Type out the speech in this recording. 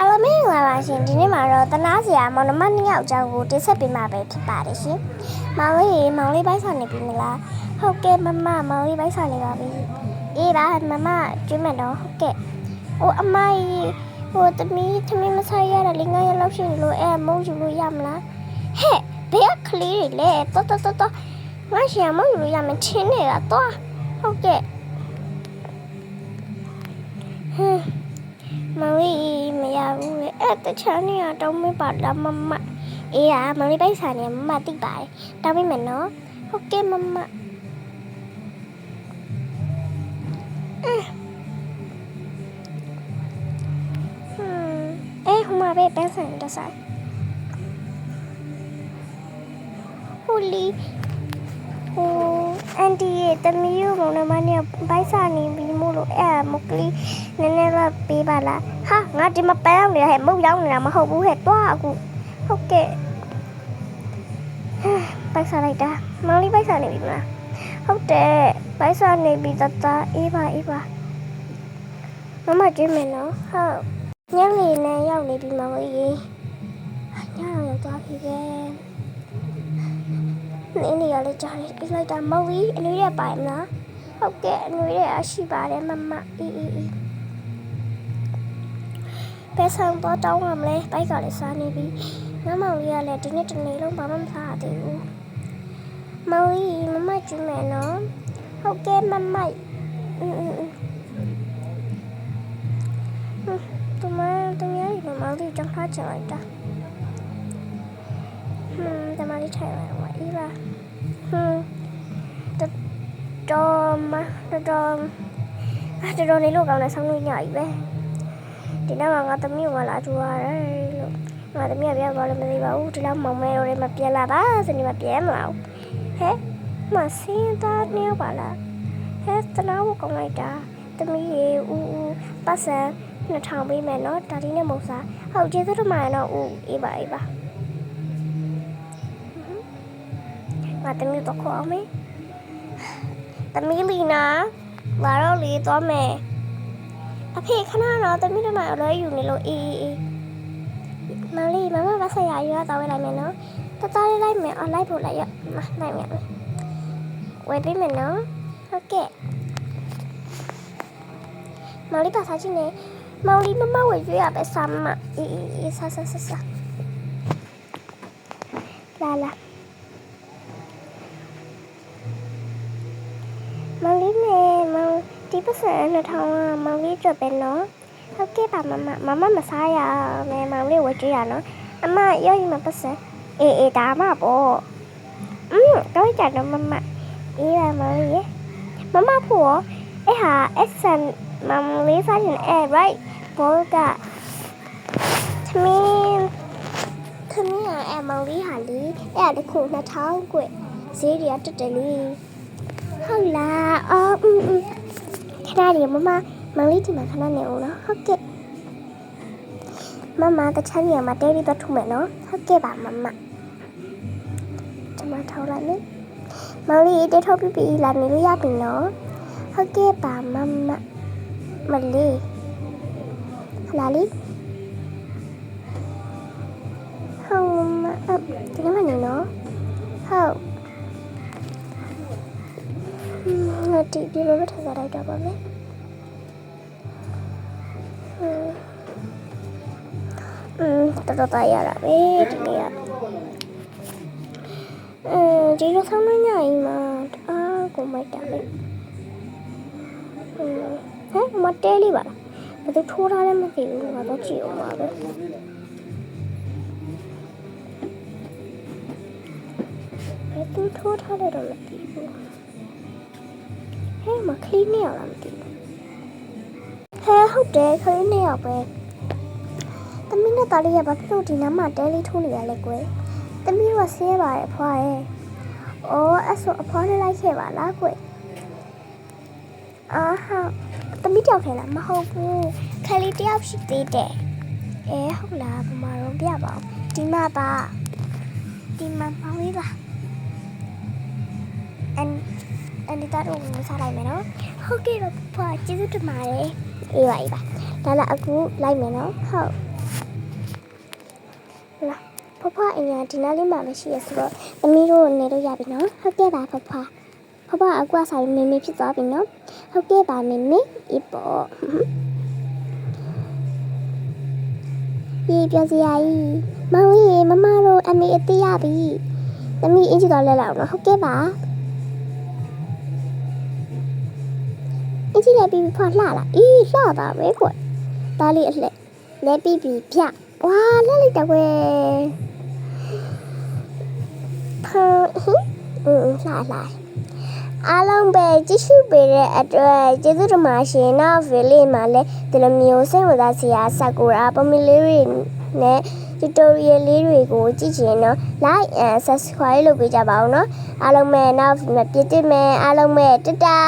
အားလုံးမင်္ဂလာပါရှင်ဒီနေ့မှာတော့တနာစရာမောင်နှမနှစ်ယောက်အကြောင်းကိုတင်ဆက်ပေးမှာပဲဖြစ်ပါတယ်ရှင်။မောင်လေးရေမောင်လေးပိုက်ဆောင်နေပြီမလား။ဟုတ်ကဲ့မမမောင်လေးပိုက်ဆောင်နေပါပြီ။အေးပါမမကျွေးမယ်တော့ဟုတ်ကဲ့။အိုအမကြီးဟိုတမီးသမီးမဆိုင်ရတာလေးငါးရက်လောက်ရှိနေလို့အဲမုန်းယူလို့ရမလား။ဟဲ့ဘယ်ကကလေးတွေလဲတော်တော်တော်တော်ငါရှင်မုန်းယူလို့ရမယ်ချင်းနေတာတော့ဟုတ်ကဲ့။ဟမ်မင်လေးမရ ဘူးလေအဲ့တချမ်းနေရတောင်းမပါလားမမအေးရမင်လေးပိုက်ဆာနေမမတိပါတယ်တောင်းမိမယ်နော်ဟုတ်ကဲ့မမအဲဟမ်အဲဟိုမှာပဲပန်းဆန်တဆိုင်ဟိုလီဟိုအန်တီရဲ့တမီးရောမောင်နှမနဲ့ဘိုက်စာနေ ပြီးမို့လို့အဲ့မကလေးနည်းနည်းတော့ပေးပါလားဟာငါဒီမှာပန်းအောင်နေတာဟဲ့မုတ်ရောက်နေတာမဟုတ်ဘူးဟဲ့တွားအခုဟုတ်ကဲ့ဘိုက်စာလိုက်တာမောင်လေးဘိုက်စာနေပြီမလားဟုတ်တယ်ဘိုက်စာနေပြီတတအေးပါအေးပါမမကျွေးမယ်နော်ဟုတ်ညနေနဲ့ရောက်နေပြီမောင်လေးညတော့ရောက်သွားပြီပဲနင်းနေရလေကြားတယ်အိတ်လိုက်တာမဟုတ်ဘူးအနွေးရပါမလား ဟုတ်ကဲ့အနွေရရှိပါတယ်မမအေးအေးအေးပဲဆောင်တော့တောင်းရမလဲဘိုက်ကလည်းစားနေပြီမမောင်လေးကလည်းဒီနေ့တနေ့လုံးဘာမှမစားသေးဘူးမောင်ကြီးမမကျွမ်းမယ်နော်ဟုတ်ကဲ့မမอืมသူမသူမရီမမလေးကြောင့်ထားချင်လိုက်တာဟွန်းတမလေးထိုင်လိုက်ပါအေးပါဟွန်း တော်မတော်တော်အဲ့တော်နေလို့ကောင်းတယ်ဆောင်းလို့ညကြီးပဲဒီနောက်မှာငါသမီးကလာထူရတယ်လို့ငါသမီးကပြန်သွားလို့မသိပါဘူးဒီလောက်မောင်မဲတော့လည်းမပြန်လာပါစနေမပြန်မလာဘူးဟဲ့မစင်းသားနေပါလားဟဲ့တနာကိုကောင်းလိုက်တာသမီးရေဦးဦးပတ်စံ2000ပေးမယ်နော်ဒါဒီနဲ့မဟုတ်စားဟုတ်ကျေးဇူးတင်ပါတယ်နော်ဦးအေးပါအေးပါငါသမီးတော့ခေါ်အောင်မေး သမီးလီနာလာတော့လေသွားမယ်အဖေခဏတော့သမီးတို့မှအလွဲယူနေလို့အေးအေးအေးမင်လေးမမဘာဆက်ရရွာတော့ဝဲလိုက်မယ်နော်တသားလေးလိုက်မယ်အော်လိုက်ဖို့လို ပတ်စံ2000ကမောင်လေးအတွက်ပဲနော်ဟုတ်ကဲ့ပါမမမမမစားရမယ်မောင်လေးဝယ်ကြည့်ရနော်အမရောရင်မပတ်စံအေးအေးဒါမှပေါ့อืมတော့ကြတော့မမအေးပါမောင်လေးရေမမဖို့အဲ့ဟာအဆန်မောင်လေးစားရင်အဲ့ right ဘောကသမီးသမီးအဲ့မောင်လေးဟာလေအဲ့ဒါတခု2000ကွဈေးတွေကတက်တယ်လေ ဟုတ်လားအော်อืมอืม ခဏလေးမမမောင်လေးဒီမှာခဏနေအောင်နော်ဟုတ်ကဲ့မမတချမ်းနေမှာတဲပြီးတော့ထုမယ်နော်ဟုတ်ကဲ့ပါမမဒီမှာထောက်လိုက်မယ်မောင်လေးတဲထောက်ပြီးပြီလာနေလို့ရပြီနော်ဟုတ်ကဲ့ပါမမမလေးလာလေးဟုတ်မအဒီကမှနေနော်ဟုတ် বাটি কীভাবে ঠাসা রাখা পাবে 戦いやらめーってやうんジロさんのには今あーごめんだねうん。え待ってりばらまた通られませんがどっちよまる I think total I don't know. ဟဲ့မခလီနေရလားမသိဘူးဟဲဟုတ်တယ်ခလီနေရပဲတမီးနဲ့တားလေးရဘာဖြစ်လို့ဒီနားမှာတဲလေးထိုးနေရလဲကွယ်တမီးကဆင်းရပါတယ်ဖွားရဲ့အော်အဲ့ဆိုအဖွားလေးလိုက်ခဲ့ပါလားကွယ်အာဟာတမီးတယောက်ထဲလားမဟုတ်ဘူးခလီတယောက်ရှိသေးတယ်အဲဟုတ်လားဘာမှတော့ပြပါဦးဒီမှာပါဒီမှာပါဝေးပါအ အန်ဒီတာတို့မစားလိုက်မယ်နော်ဟုတ်ကဲ့တော့ဖွာကျေးဇူးတင်ပါတယ်အေးပါအေးပါဒါလာအခုလိုက်မယ်နော်ဟုတ်လာဖွားဖွားအင်ညာဒီနားလေးမှာမရှိရဆိုတော့သမီးတို့နေလို့ရပြီနော်ဟုတ်ကဲ့ပါဖွားဖွားဖွားဖွားအကွာဆိုင်မေမေဖြစ်သွားပြီနော်ဟုတ်ကဲ့ပါမေမေဒီပေါ့ဒီပြောစရာကြီးမောင်ကြီးမမတို့အမေအသေးရပြီသမီးအင်ကြီးတော့လဲလောက်နော်ဟုတ်ကဲ့ပါ အကြီးလည်းပြီးပြီးဖွာလှလာအေးလှတာပဲကွသားလေးအလှက်လဲပြီးပြီးဖြဝါလှလိုက်တာကွယ်ဖာဟင်းအင်းလှလာအားလုံးပဲကြည့်ရှုပေးတဲ့အတွက်ကျေးဇူးတင်ပါရှင်နော်ဗီလေးမှာလည်းဒီလိုမျိုးစိတ်ဝင်စားစရာစကူရာပမီလေးတွေနဲ့ tutorial လေးတွေကိုကြည့်ချင်တော့ like and subscribe လုပ်ပေးကြပါဦးနော်အားလုံးပဲနောက်ပြည့်တင်မယ်အားလုံးပဲတတာ